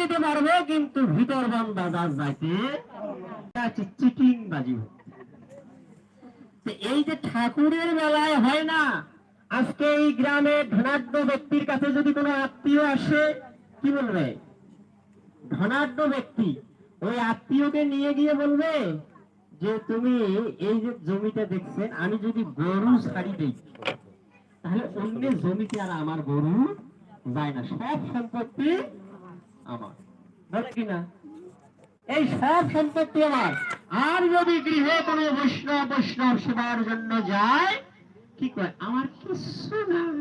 নিতে কিন্তু ভিতর যাইতে বাজি এই যে ঠাকুরের হয় না, আজকে এই গ্রামে ধনাঢ্য ব্যক্তির কাছে যদি কোনো আত্মীয় আসে, কি বলবে? ধনাঢ্য ব্যক্তি ওই আত্মীয়কে নিয়ে গিয়ে বলবে যে, তুমি এই যে জমিটা দেখছেন, আমি যদি গরু ছাড়ি দেই তাহলে অন্যের জমিতে আর আমার গরু যায় না সব সম্পত্তি আমার। কিনা এই সব সম্পত্তি আমার। আর যদি গৃহে কোনো বৈষ্ণব বৈষ্ণব সেবার জন্য যায়, কি কয়? আমার কিছু নাই।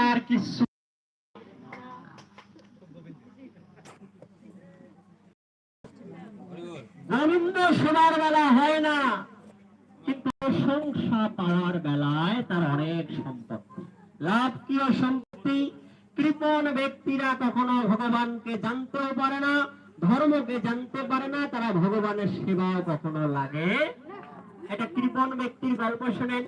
আর কিছু গোবিন্দ শোনার বেলা হয় না, কিন্তু প্রশংসা পাওয়ার বেলায় তার অনেক সম্পত্তি লাভ কি সম্পত্তি, কৃপণ ব্যক্তিরা কখনো ভগবানকে জানতেও পারে না, ধর্মকে জানতে পারে না, তারা ভগবানের সেবাও কখনো লাগে এটা কৃপণ ব্যক্তির গল্প শোনেন।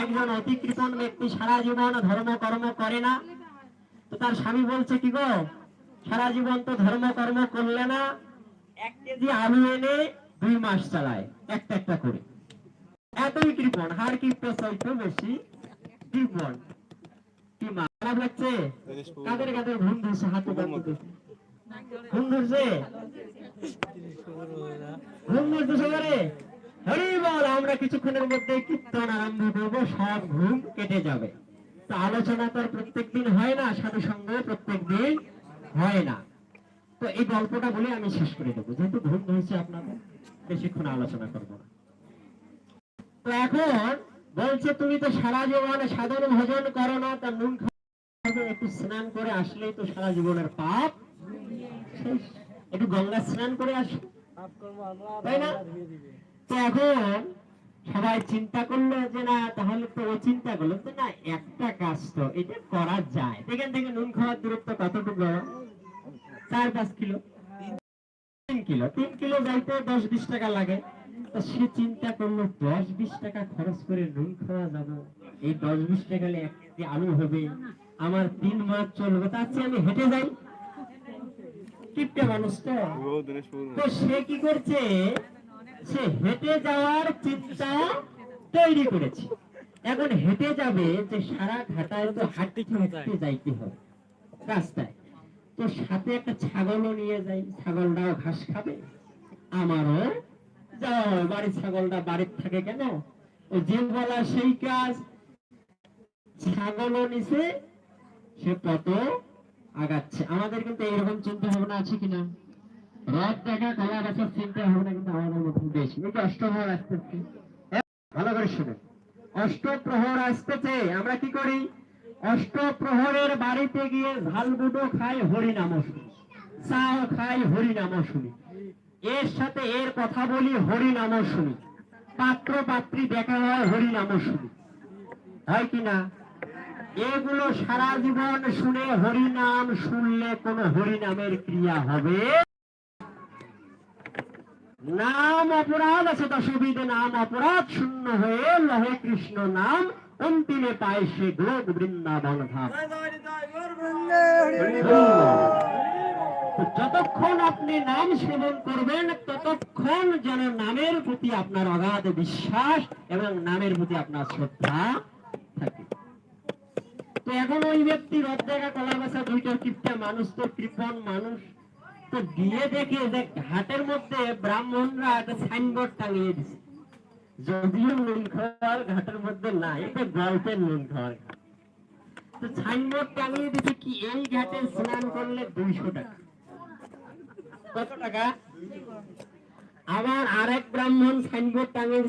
একজন অতি কৃপণ ব্যক্তি সারা জীবন ধর্ম কর্ম করে না। তো তার স্বামী বলছে, কি গো? সারা জীবন তো ধর্ম কর্ম করলে না, এক কেজি আলু এনে দুই মাস চালায়, একটা একটা করে। এতই কৃপণ হার কিপটা চাইতে বেশি? কৃপণ। কি খারাপ লাগছে? কাদের কাদের ঘুম ধরছে? হাতে কাঁপতে ঘুম ধরছে। ঘুম ধরছে? করে হরি আমরা কিছুক্ষণের মধ্যে কীর্তন আরম্ভ করব সব ঘুম কেটে যাবে। তো আলোচনা তো প্রত্যেক দিন হয় না সাধু সঙ্গ প্রত্যেক দিন হয় না। তো এই গল্পটা বলে আমি শেষ করে দেবো। যেহেতু ঘুম ধরেছে আপনাদের বেশিক্ষণ আলোচনা করব না। তো এখন বলছে তুমি তো সারা জীবন সাধন ভজন করো না তা নুন খাবে একটু স্নান করে আসলেই তো সারা জীবনের পাপ। একটু গঙ্গা স্নান করে আসো। তাই না? তো এখন সবাই চিন্তা করল যে না তাহলে তো ও চিন্তা করল। যে না একটা কাজ তো এটা করা যায়। দেখেন থেকে নুন খাওয়ার দূরত্ব কতটুকু? চার পাঁচ কিলো। তিন কিলো। তিন কিলো যাইতে দশ বিশ টাকা লাগে। তো সে চিন্তা করল দশ বিশ টাকা খরচ করে নুন খাওয়া যাবে। এই দশ বিশ টাকা এক কেজি আলু হবে। আমার তিন মাস চলবে তার চেয়ে আমি হেঁটে যাই। কিপটে মানুষ তো। তো সে কি করছে? সে হেঁটে যাওয়ার চিন্তা তৈরি করেছে। এখন হেঁটে যাবে যে সারা ঘাটায় তো হাঁটতে হাঁটতে যাইতে হবে রাস্তায়। তো সাথে একটা ছাগলও নিয়ে যাই ছাগলটাও ঘাস খাবে। আমারও বাড়ির ছাগলটা বাড়ির থাকে কেন? যে বলা সেই কাজ। ছাগলও নিছে সে কত আগাচ্ছে। আমাদের কিন্তু এইরকম চিন্তা ভাবনা আছে কিনা? রথ দেখা কলা গাছের চিন্তা ভাবনা কিন্তু আমাদের মধ্যে বেশি। এই যে অষ্টপ্রহর আসতেছে। হ্যাঁ, ভালো করে শুনুন অষ্টপ্রহর আসতেছে আমরা কি করি? অষ্টপ্রহরের বাড়িতে গিয়ে ঝালগুটো খাই হরিনাম শুনি চাও খাই হরিনাম শুনি এর সাথে এর কথা বলি হরিনাম শুনি পাত্র পাত্রী দেখা হয় হরিনাম শুনি হয় কি না এগুলো সারা জীবন শুনে হরিনাম শুনলে কোন হরিনামের ক্রিয়া হবে নাম অপরাধ আছে দশবিধ নাম অপরাধ শূন্য হয়ে লহে কৃষ্ণ নাম অন্তিমে পায় সে গ্লোক বৃন্দাবন তো যতক্ষণ আপনি নাম সেবন করবেন, ততক্ষণ যেন নামের প্রতি আপনার অগাধ বিশ্বাস এবং নামের প্রতি আপনার শ্রদ্ধা থাকে। তো এখন ওই ব্যক্তি রথ দেখা কলা বেচা দুইটা কিপটা মানুষ তো কৃপণ মানুষ। তো গিয়ে দেখে যে ঘাটের মধ্যে ব্রাহ্মণরা একটা সাইনবোর্ড টাঙিয়ে দিছে। যদিও নুন খাওয়ার ঘাটের মধ্যে নাই, এটা গল্পের নুন খাওয়ার ঘাট। তো সাইনবোর্ড টাঙিয়ে দিছে কি এই ঘাটে স্নান করলে দুইশো টাকা? টাকা? আবার আরেক ব্রাহ্মণ সাইনবোর্ড টাঙিয়ে